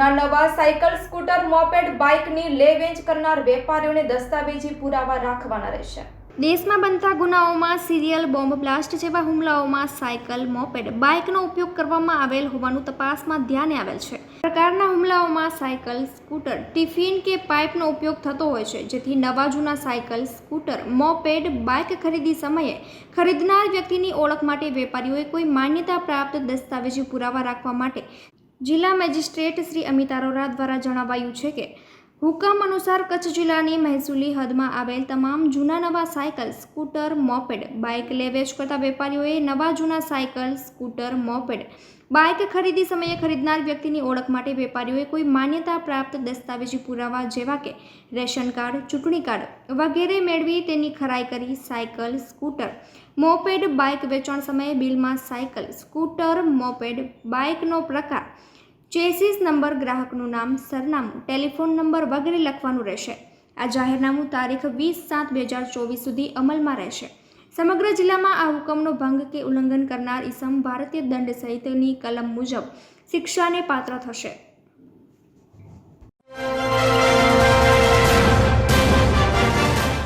જૂના નવા cycle, scooter, moped, બાઇકની લે વેચ કરનાર વેપારીઓને દસ્તાવેજી પુરાવા રાખવાના રહેશે. દેશમાં બનતા ગુનાઓમાં સિરિયલ, બોમ્બ બ્લાસ્ટ જેવા હુમલાઓમાં સાયકલ, મોપેડ, બાઇકનો ઉપયોગ કરવામાં આવેલ હોવાનું તપાસમાં ધ્યાને આવેલ છે. પ્રકારના હુમલાઓમાં સાયકલ, સ્કૂટર, ટિફિન કે પાઇપનો ઉપયોગ થતો હોય છે, જેથી નવા જૂના સાયકલ, સ્કૂટર, મોપેડ, બાઇક ખરીદી સમયે ખરીદનાર વ્યક્તિની ઓળખ માટે વેપારીઓએ કોઈ માન્યતા પ્રાપ્ત દસ્તાવેજી પુરાવા રાખવા માટે જિલ્લા મેજિસ્ટ્રેટ શ્રી અમિત અરોરા દ્વારા જણાવાયું છે કે હુકમ અનુસાર કચ્છ જિલ્લાની મહેસૂલી હદમાં આવેલ તમામ જૂના નવા સાયકલ, સ્કૂટર, મોપેડ, બાઇક લે વેચ કરતા વેપારીઓએ નવા જૂના સાયકલ, સ્કૂટર, મોપેડ, બાઇક ખરીદી સમયે ખરીદનાર વ્યક્તિની ઓળખ માટે વેપારીઓએ કોઈ માન્યતા પ્રાપ્ત દસ્તાવેજી પુરાવા જેવા કે રેશન કાર્ડ, ચૂંટણી કાર્ડ વગેરે મેળવી તેની ખરાઈ કરી સાયકલ, સ્કૂટર, મોપેડ, બાઇક વેચાણ સમયે બિલમાં સાયકલ, સ્કૂટર, મોપેડ, બાઇકનો પ્રકાર ચેસીસ નંબર ગ્રાહકનું નામ, સરનામું, ટેલિફોન નંબર વગેરે લખવાનું રહેશે. આ જાહેરનામું તારીખ વીસ સાત બે હજાર ચોવીસ સુધી અમલમાં રહેશે. સમગ્ર જિલ્લામાં આ હુકમનો ભંગ કે ઉલ્લંઘન કરનાર ઇસમ ભારતીય દંડ સહિતની કલમ મુજબ શિક્ષાને પાત્ર થશે.